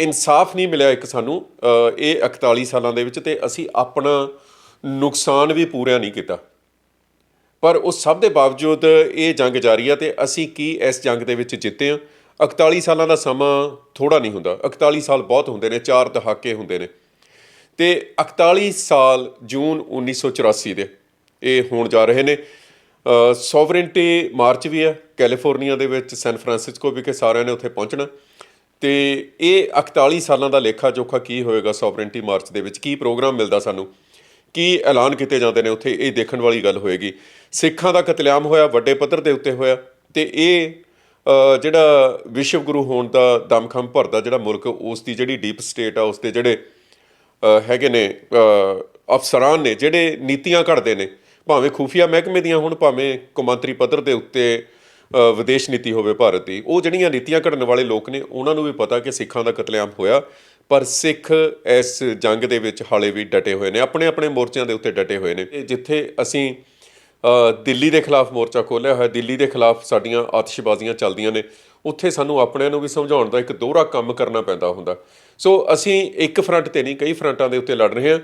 ਇਨਸਾਫ ਨਹੀਂ ਮਿਲਿਆ ਇੱਕ ਸਾਨੂੰ ਇਹ 41 ਸਾਲਾਂ ਦੇ ਵਿੱਚ ਤੇ ਅਸੀਂ ਆਪਣਾ ਨੁਕਸਾਨ ਵੀ ਪੂਰਾ ਨਹੀਂ ਕੀਤਾ। ਪਰ ਉਹ ਸਭ ਦੇ ਬਾਵਜੂਦ ਇਹ ਜੰਗ ਜਾਰੀ ਆ ਤੇ ਅਸੀਂ ਕੀ ਇਸ ਜੰਗ ਦੇ ਵਿੱਚ ਜਿੱਤੇ ਆ? 41 ਸਾਲਾਂ ਦਾ ਸਮਾਂ ਥੋੜਾ ਨਹੀਂ ਹੁੰਦਾ। 41 ਸਾਲ ਬਹੁਤ ਹੁੰਦੇ ਨੇ, ਚਾਰ ਦਹਾਕੇ ਹੁੰਦੇ ਨੇ। ਤੇ 41 ਸਾਲ ਜੂਨ 1984 ਦੇ ਇਹ ਹੋਣ ਜਾ ਰਹੇ ਨੇ। ਸੋਵਰੇਨਟੀ ਮਾਰਚ ਵੀ ਹੈ ਕੈਲੀਫੋਰਨੀਆ ਦੇ ਵਿੱਚ, ਸੈਨ ਫਰਾਂਸਿਸਕੋ ਵਿਖੇ ਸਾਰਿਆਂ ਨੇ ਉੱਥੇ ਪਹੁੰਚਣਾ। ਤੇ ਇਹ 41 ਸਾਲਾਂ ਦਾ ਲੇਖਾ ਜੋਖਾ ਕੀ ਹੋਏਗਾ ਸੋਵਰੇਨਟੀ ਮਾਰਚ ਦੇ ਵਿੱਚ? ਕੀ ਪ੍ਰੋਗਰਾਮ ਮਿਲਦਾ ਸਾਨੂੰ? ਕੀ ਐਲਾਨ ਕੀਤੇ ਜਾਂਦੇ ਨੇ ਉੱਥੇ? ਇਹ ਦੇਖਣ ਵਾਲੀ ਗੱਲ ਹੋਏਗੀ। ਸਿੱਖਾਂ ਦਾ ਕਤਲੇਆਮ ਹੋਇਆ, ਵੱਡੇ ਪੱਧਰ ਦੇ ਉੱਤੇ ਹੋਇਆ ਤੇ ਇਹ ਜਿਹੜਾ ਵਿਸ਼ਵ ਗੁਰੂ ਹੋਣ ਦਾ ਦਮਖਮ ਭਰਦਾ ਜਿਹੜਾ ਮੁਲਕ, ਉਸ ਦੀ ਜਿਹੜੀ ਡੀਪ ਸਟੇਟ ਆ, ਉਸ ਦੇ ਜਿਹੜੇ ਹੈਗੇ ਨੇ ਅਫਸਰਾਨ ਨੇ, ਜਿਹੜੇ ਨੀਤੀਆਂ ਘੜਦੇ ਨੇ, ਭਾਵੇਂ ਖੂਫੀਆ ਮਹਿਕਮੇ ਦੀਆਂ ਹੁਣ, ਭਾਵੇਂ ਕੌਮਾਂਤਰੀ ਪੱਧਰ ਦੇ ਉੱਤੇ ਵਿਦੇਸ਼ ਨੀਤੀ ਹੋਵੇ ਭਾਰਤ ਦੀ, ਉਹ ਜਿਹੜੀਆਂ ਨੀਤੀਆਂ ਘੜਨ ਵਾਲੇ ਲੋਕ ਨੇ, ਉਹਨਾਂ ਨੂੰ ਵੀ ਪਤਾ ਕਿ ਸਿੱਖਾਂ ਦਾ ਕਤਲੇਆਮ ਹੋਇਆ, ਪਰ ਸਿੱਖ ਇਸ ਜੰਗ ਦੇ ਵਿੱਚ ਹਾਲੇ ਵੀ ਡਟੇ ਹੋਏ ਨੇ, ਆਪਣੇ ਆਪਣੇ ਮੋਰਚਿਆਂ ਦੇ ਉੱਤੇ ਡਟੇ ਹੋਏ ਨੇ। ਜਿੱਥੇ ਅਸੀਂ ਦਿੱਲੀ ਦੇ ਖਿਲਾਫ ਮੋਰਚਾ ਖੋਲ੍ਹਿਆ ਹੋਇਆ ਦਿੱਲੀ ਦੇ ਖਿਲਾਫ ਸਾਡੀਆਂ ਆਤਿਸ਼ਬਾਜ਼ੀਆਂ ਚੱਲਦੀਆਂ ਨੇ, ਉੱਥੇ ਸਾਨੂੰ ਆਪਣਿਆਂ ਨੂੰ ਵੀ ਸਮਝਾਉਣ ਦਾ ਇੱਕ ਦੋਹਰਾ ਕੰਮ ਕਰਨਾ ਪੈਂਦਾ ਹੁੰਦਾ। ਸੋ ਅਸੀਂ ਇੱਕ ਫਰੰਟ ਤੇ ਨਹੀਂ, ਕਈ ਫਰੰਟਾਂ ਦੇ ਉੱਤੇ ਲੜ ਰਹੇ ਹਾਂ।